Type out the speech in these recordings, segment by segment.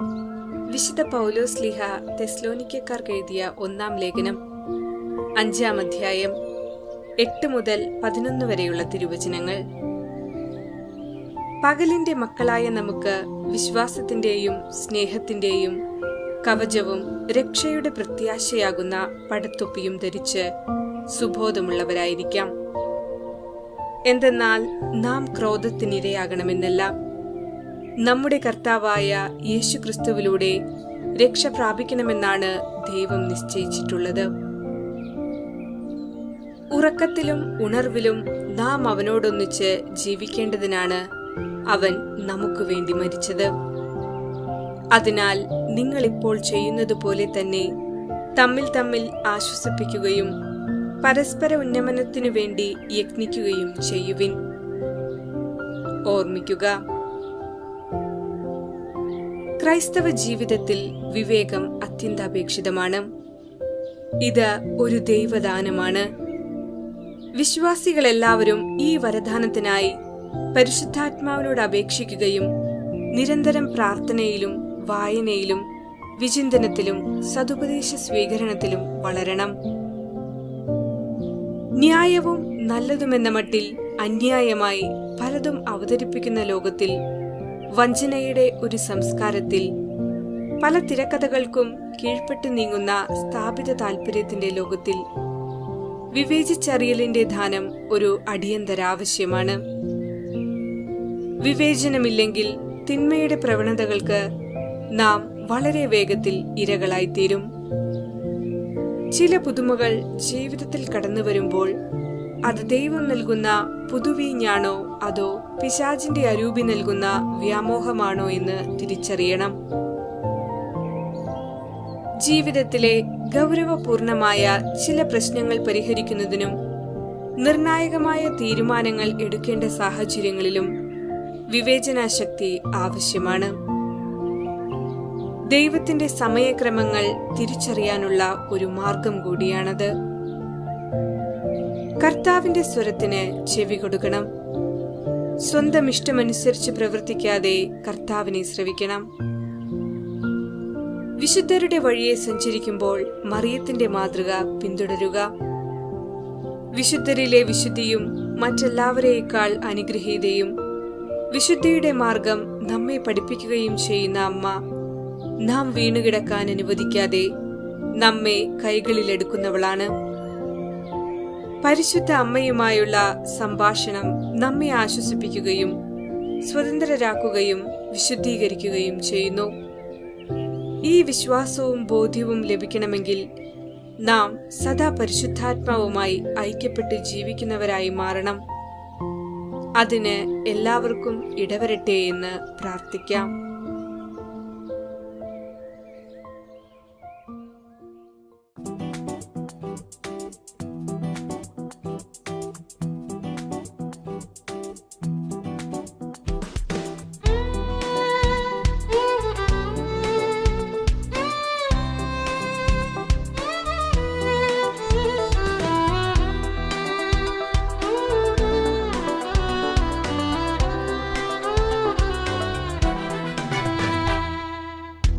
വിശുദ്ധ പൗലോസ് ലിഹ തെസ്ലോനിക്കാർക്ക് എഴുതിയ ഒന്നാം ലേഖനം അഞ്ചാം അധ്യായം എട്ട് മുതൽ പതിനൊന്ന് വരെയുള്ള തിരുവചനങ്ങൾ. പകലിന്റെ മക്കളായ നമുക്ക് വിശ്വാസത്തിന്റെയും സ്നേഹത്തിന്റെയും കവചവും രക്ഷയുടെ പ്രത്യാശയാകുന്ന പടത്തൊപ്പിയും ധരിച്ച് സുബോധമുള്ളവരായിരിക്കാം. എന്തെന്നാൽ നാം ക്രോധത്തിനിരയാകണമെന്നല്ല. നമ്മുടെ കർത്താവായ യേശുക്രിസ്തുവിലൂടെ രക്ഷ പ്രാപിക്കണമെന്നാണ് ദൈവം നിശ്ചയിച്ചിട്ടുള്ളത്. ഉറക്കത്തിലും ഉണർവിലും നാം അവനോടൊന്നിച്ച് ജീവിക്കേണ്ടതിനാണ് അവൻ നമുക്ക് വേണ്ടി മരിച്ചത്. അതിനാൽ നിങ്ങൾ ഇപ്പോൾ ചെയ്യുന്നത് പോലെ തന്നെ തമ്മിൽ തമ്മിൽ ആശ്വസിപ്പിക്കുകയും പരസ്പര ഉന്നമനത്തിനു വേണ്ടി യത്നിക്കുകയും ചെയ്യുവിൻ. ഓർമ്മിക്കുക ക്രൈസ്തവ ജീവിതത്തിൽ വിവേകം അത്യന്താപേക്ഷിതമാണ്. ഇത് ഒരു ദൈവദാനമാണ്. വിശ്വാസികളെല്ലാവരും ഈ വരദാനത്തിനായി പരിശുദ്ധാത്മാവിനോട് അപേക്ഷിക്കുകയും നിരന്തരം പ്രാർത്ഥനയിലും വായനയിലും വിചിന്തനത്തിലും സതുപദേശ സ്വീകരണത്തിലും വളരണം. ന്യായവും നല്ലതുമെന്ന മട്ടിൽ അന്യായമായി പലതും അവതരിപ്പിക്കുന്ന ലോകത്തിൽ വഞ്ചനയുടെ ഒരു സംസ്കാരത്തിൽ പല തിരക്കഥകൾക്കും കീഴ്പ്പെട്ടു നീങ്ങുന്ന സ്ഥാപിത താൽപര്യത്തിന്റെ ലോകത്തിൽ വിവേചിച്ചറിയലിന്റെ ധാനം ഒരു അടിയന്തരാവശ്യമാണ് വിവേചനമില്ലെങ്കിൽ തിന്മയുടെ പ്രവണതകൾക്ക് നാം വളരെ വേഗത്തിൽ ഇരകളായിത്തീരും. ചില പുതുമകൾ ജീവിതത്തിൽ കടന്നു വരുമ്പോൾ അത് ദൈവം നൽകുന്ന പുതുവീഞ്ഞാണോ? അതോ പിശാചിന്റെ അരൂപി നൽകുന്ന വ്യാമോഹമാണോ എന്ന് തിരിച്ചറിയണം. ജീവിതത്തിലെ ഗൗരവപൂർണമായ ചില പ്രശ്നങ്ങൾ പരിഹരിക്കുന്നതിനും നിർണായകമായ തീരുമാനങ്ങൾ എടുക്കേണ്ട സാഹചര്യങ്ങളിലും വിവേചനാശക്തി ആവശ്യമാണ്. ദൈവത്തിന്റെ സമയക്രമങ്ങൾ തിരിച്ചറിയാനുള്ള ഒരു മാർഗം കൂടിയാണത്. കർത്താവിന്റെ സ്വരത്തിന് ചെവി കൊടുക്കണം. സ്വന്തം ഇഷ്ടമനുസരിച്ച് പ്രവർത്തിക്കാതെ കർത്താവിനെ ശ്രവിക്കണം. വിശുദ്ധരുടെ വഴിയെ സഞ്ചരിക്കുമ്പോൾ മറിയത്തിന്റെ മാതൃക പിന്തുടരുക. വിശുദ്ധരിലെ വിശുദ്ധിയും മറ്റെല്ലാവരെയേക്കാൾ അനുഗ്രഹീതയും വിശുദ്ധിയുടെ മാർഗം നമ്മെ പഠിപ്പിക്കുകയും ചെയ്യുന്ന അമ്മ നാം വീണുകിടക്കാൻ അനുവദിക്കാതെ നമ്മെ കൈകളിലെടുക്കുന്നവളാണ്. പരിശുദ്ധ അമ്മയുമായുള്ള സംഭാഷണം നമ്മെ ആശ്വസിപ്പിക്കുകയും സ്വതന്ത്രരാക്കുകയും വിശുദ്ധീകരിക്കുകയും ചെയ്യുന്നു. ഈ വിശ്വാസവും ബോധ്യവും ലഭിക്കണമെങ്കിൽ നാം സദാ പരിശുദ്ധാത്മാവുമായി ഐക്യപ്പെട്ട് ജീവിക്കുന്നവരായി മാറണം. അതിന് എല്ലാവർക്കും ഇടവരട്ടെ എന്ന് പ്രാർത്ഥിക്കാം.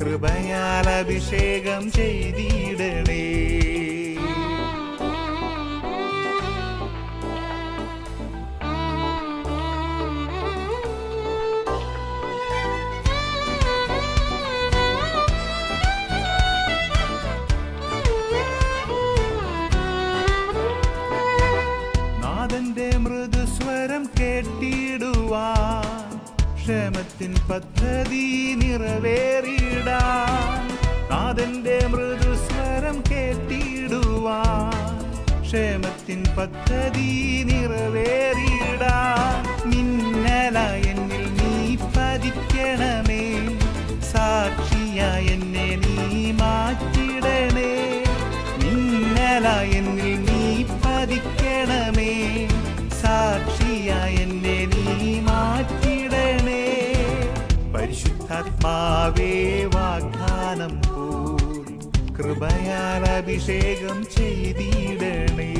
കൃപയാൽ അഭിഷേകം ചെയ്തിടണേ. പദ്ധതി നിറവേറിടാൻ നാഥന്റെ മൃദുസ്വരം കേട്ടിടുവാൻ ക്ഷേമത്തിൻ പദ്ധതി നിറവേറിടാൻ മിന്നല എന്നിൽ നീ പതിക്കണമേ സാക്ഷിയായ എന്നെ നീ മാറ്റിടണേ മിന്നല എന്നിൽ പരിശുദ്ധാത്മാവേ വാഗ്ദാനം പോൽ കൃപയാൽ അഭിഷേകം ചെയ്തിടണേ.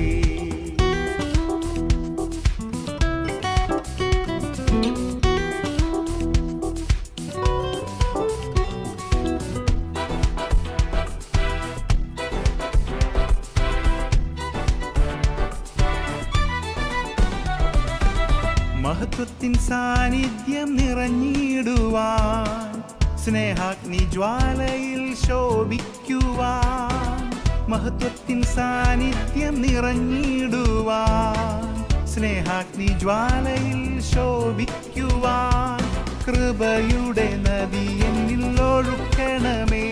സാന്നിധ്യം നിറഞ്ഞിടുവാൻ സ്നേഹാഗ്നി ജ്വാലയിൽ ശോഭിക്കുവാൻ മഹത്വത്തിൻ സാന്നിധ്യം നിറഞ്ഞിടുവാൻ സ്നേഹാഗ്നി ജ്വാലയിൽ ശോഭിക്കുവാൻ കൃപയുടെ നദി എന്നിൽ ഒഴുക്കണമേ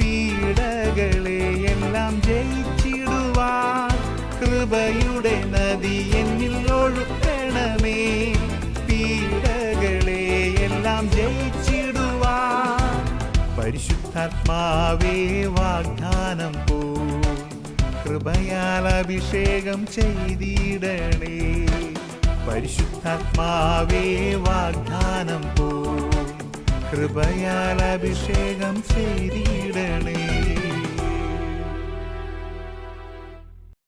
പീഡകളെ എല്ലാം ജയിച്ചിടുവാൻ കൃപയുടെ നദി എന്നിൽ ഒഴുക്കണമേ പീഡകളെ എല്ലാം ജയിച്ചിടുവാൻ പരിശുദ്ധാത്മാവേ വാഗ്ദാനം പോ കൃപയാൽ അഭിഷേകം ചെയ്തിടണേ. പരിശുദ്ധാത്മാവേ വാഗ്ദാനം പോ കൃപയാൽ അഭിഷേകം ചെയ്തിടണേ.